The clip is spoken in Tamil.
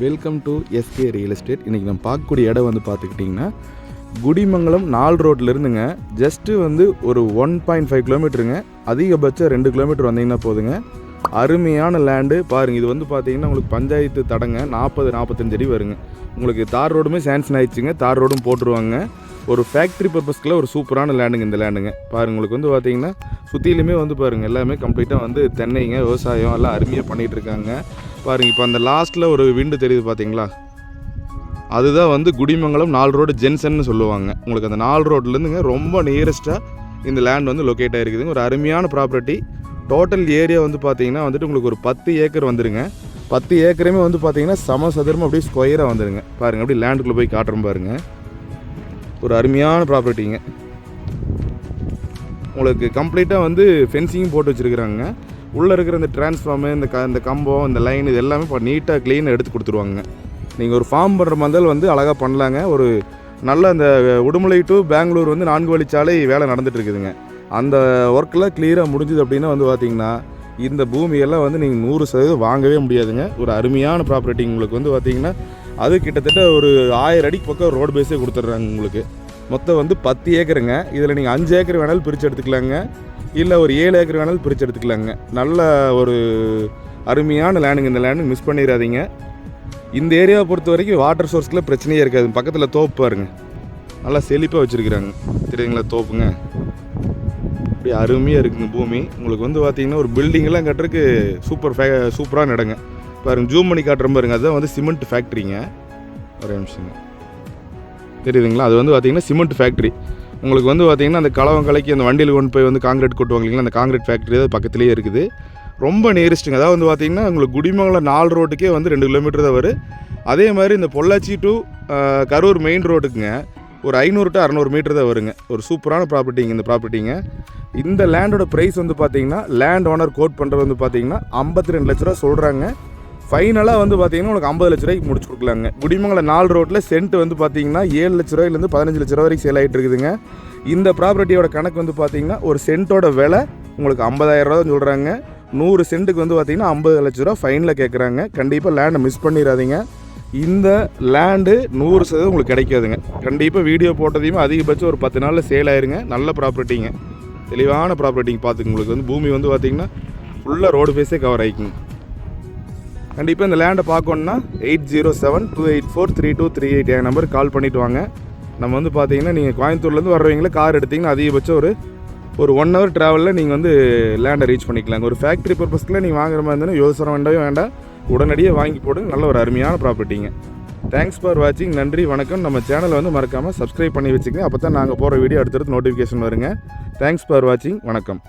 Welcome to S K real estate இன்றைக்கி நம்ம பார்க்கக்கூடிய இடம் வந்து பார்த்துக்கிட்டிங்கன்னா குடிமங்கலம் நால் ரோட்லேருந்துங்க ஜஸ்ட்டு வந்து ஒரு ஒன் பாயிண்ட் ஃபைவ் கிலோமீட்டருங்க அதிகபட்சம் ரெண்டு கிலோமீட்டர் வந்தீங்கன்னா போதுங்க. அருமையான லேண்டு பாருங்கள் இது வந்து பார்த்தீங்கன்னா உங்களுக்கு பஞ்சாயத்து தடங்க. நாற்பது நாற்பத்தஞ்சு அடி வருங்க. உங்களுக்கு தார் ரோடுமே சான்சன் ஆயிடுச்சுங்க. தார் ரோடும் போட்டுருவாங்க. ஒரு ஃபேக்ட்ரி பர்பஸ்க்குள்ள ஒரு சூப்பரான லேண்டுங்க இந்த லேண்டுங்க பாருங்க உங்களுக்கு வந்து பார்த்தீங்கன்னா சுற்றிலுமே வந்து பாருங்கள் எல்லாமே கம்ப்ளீட்டாக வந்து தென்னைங்க விவசாயம் எல்லாம் அருமையாக பண்ணிகிட்டு பாருங்கள் இப்போ அந்த லாஸ்ட்டில் ஒரு விண்டு தெரியுது பார்த்தீங்களா அதுதான் வந்து குடிமங்கலம் நாலு ரோடு ஜென்சன்னு சொல்லுவாங்க. உங்களுக்கு அந்த நாலு ரோட்லேருந்துங்க ரொம்ப நியரஸ்ட்டாக இந்த லேண்ட் வந்து லொக்கேட் ஆகிருக்குதுங்க ஒரு அருமையான ப்ராப்பர்ட்டி டோட்டல் ஏரியா வந்து பார்த்தீங்கன்னா வந்துட்டு உங்களுக்கு ஒரு பத்து ஏக்கர் வந்துருங்க. பத்து ஏக்கருமே வந்து பார்த்தீங்கன்னா சம சதுரமாக அப்படியே ஸ்கொயராக வந்துருங்க. பாருங்கள் அப்படியே லேண்டுக்குள்ளே போய் காட்டுறோம் பாருங்க. ஒரு அருமையான ப்ராப்பர்ட்டிங்க உங்களுக்கு கம்ப்ளீட்டாக வந்து ஃபென்சிங் போட்டு வச்சுருக்குறாங்க. உள்ளே இருக்கிற இந்த டிரான்ஸ்ஃபார்மு இந்த க இந்த கம்பம் இந்த லைன் இது எல்லாமே இப்போ நீட்டாக க்ளீனாக எடுத்து கொடுத்துருவாங்க. நீங்கள் ஒரு ஃபார்ம் பண்ணுற மாதிரி வந்து அழகாக பண்ணலாங்க. ஒரு நல்ல அந்த உடுமலை டு பெங்களூர் வந்து நான்கு வழிச்சாலை வேலை நடந்துகிட்டு இருக்குதுங்க அந்த ஒர்க்கெலாம் கிளியராக முடிஞ்சுது அப்படின்னா வந்து பார்த்திங்கன்னா இந்த பூமியெல்லாம் வந்து நீங்கள் நூறு சதவீதம் வாங்கவே முடியாதுங்க. ஒரு அருமையான ப்ராப்பர்ட்டி உங்களுக்கு வந்து பார்த்திங்கன்னா அது கிட்டத்தட்ட ஒரு ஆயிரம் அடிக்கு பக்கம் ரோடு பேஸே கொடுத்துட்றாங்க உங்களுக்கு. மொத்தம் வந்து பத்து ஏக்கருங்க. இதில் நீங்கள் அஞ்சு ஏக்கர் வேணாலும் பிரித்து எடுத்துக்கலாங்க. இல்லை ஒரு ஏழு ஏக்கர் வேணாலும் பிரித்து எடுத்துக்கலாங்க. நல்ல ஒரு அருமையான லேண்டுங்க இந்த லேண்டுங்க மிஸ் பண்ணிடாதீங்க. இந்த ஏரியாவை பொறுத்த வரைக்கும் வாட்டர் சோர்ஸ்க்குள்ள பிரச்சனையே இருக்காது. பக்கத்தில் தோப்பு பாருங்க. நல்லா செழிப்பாக வச்சுருக்குறாங்க. தெரியுங்களா தோப்புங்க? அப்படி அருமையாக இருக்குங்க பூமி. உங்களுக்கு வந்து பார்த்தீங்கன்னா ஒரு பில்டிங்கெல்லாம் கட்டுறதுக்கு சூப்பர் ஃபே சூப்பரான இடங்க பாருங்க ஜூம் பண்ணி காட்டுற பாருங்க. அதுதான் வந்து சிமெண்ட் ஃபேக்ட்ரிங்க ஒரே நிமிஷங்க. தெரியுதுங்களா? அது வந்து பார்த்தீங்கன்னா சிமெண்ட் ஃபேக்ட்ரி உங்களுக்கு வந்து பார்த்தீங்கன்னா அந்த கலவம் கலைக்கு அந்த வண்டியில் கொண்டு போய் வந்து காங்கிரீட் கொட்டுவாங்க இல்லைங்களா? அந்த காங்கிரீட் ஃபேக்ட்ரி அது பக்கத்துலேயே இருக்குது. ரொம்ப நியரஸ்ட்டுங்க அதாவது வந்து பார்த்தீங்கன்னா உங்களுக்கு குடிமங்கலம் நாலு ரோட்டுக்கே வந்து ரெண்டு கிலோமீட்டர் தான் வரும். அதே மாதிரி இந்த பொள்ளாச்சி டு கரூர் மெயின் ரோட்டுக்குங்க ஒரு ஐநூறு டு அறநூறு மீட்டர் தான் வருங்க. ஒரு சூப்பரான ப்ராப்பர்ட்டிங்க இந்த ப்ராப்பர்ட்டிங்க இந்த லேண்டோட ப்ரைஸ் வந்து பார்த்தீங்கன்னா லேண்ட் ஓனர் கோட் பண்ணுறது வந்து பார்த்தீங்கன்னா ஐம்பத்தி ரெண்டு லட்ச ரூபா சொல்கிறாங்க ஃபைனலாக வந்து பார்த்தீங்கன்னா உங்களுக்கு ஐம்பது லட்ச ரூபாய்க்கு முடிச்சு கொடுக்கலாங்க. குடிமங்கலம் நாலு ரோட்டில் சென்ட் வந்து பார்த்தீங்கன்னா ஏழு லட்ச ரூபாயிலேருந்து பதினஞ்சு லட்ச ரூபா வரைக்கும் சேல் ஆகிட்டு இருக்குதுங்க. இந்த ப்ராப்பர்ட்டியோட கணக்கு வந்து பார்த்தீங்கன்னா ஒரு சென்ட்டோட விலை உங்களுக்கு ஐம்பதாயிரம் ரூபா தான் சொல்கிறாங்க நூறு சென்ட்டுக்கு வந்து பார்த்தீங்கன்னா ஐம்பது லட்ச ரூபா ஃபைனில் கேட்குறாங்க கண்டிப்பாக லேண்டை மிஸ் பண்ணிடாதீங்க. இந்த லேண்டு நூறு சதவீதம் உங்களுக்கு கிடைக்காதுங்க. கண்டிப்பாக வீடியோ போட்டதையுமே அதிகபட்சம் ஒரு பத்து நாளில் சேல் ஆயிருங்க. நல்ல ப்ராப்பர்ட்டிங்க தெளிவான ப்ராப்பர்ட்டிங்க பார்த்துங்க உங்களுக்கு வந்து பூமி வந்து பார்த்தீங்கன்னா ஃபுல்லாக ரோடு ஃபேஸே கவர் ஆகிக்குங்க கண்டிப்பாக இந்த லேண்டை பார்க்கணுன்னா eight zero seven two eight four three two three eight என் நம்பருக்கு கால் பண்ணிவிட்டு வாங்க. நம்ம வந்து பார்த்தீங்கன்னா நீங்கள் கோயம்புத்தூர்லேருந்து வர்றவங்களே கார் எடுத்திங்கன்னா அதிகபட்சம் ஒரு ஒரு ஒன் ஹவர் ட்ராவலில் நீங்கள் வந்து லேண்டை ரீச் பண்ணிக்கலாங்க. ஒரு ஃபேக்ட்ரி பர்பஸ்க்குள்ள நீங்கள் வாங்குற மாதிரி இருந்தாலும் யோசனை வேண்டவே வேண்டாம். உடனடியாக வாங்கி போடுங்க. நல்ல ஒரு அருமையான ப்ராப்பர்ட்டிங்க தேங்க்ஸ் ஃபார் வாட்சிங் நன்றி வணக்கம். நம்ம சேனலை வந்து மறக்காமல் சப்ஸ்கிரைப் பண்ணி வச்சுக்கங்க. அப்போ தான் நாங்கள் போகிற வீடியோ அடுத்தடுத்து நோட்டிஃபிகேஷன் வருங்க. தேங்க்ஸ் ஃபார் வாட்சிங் வணக்கம்.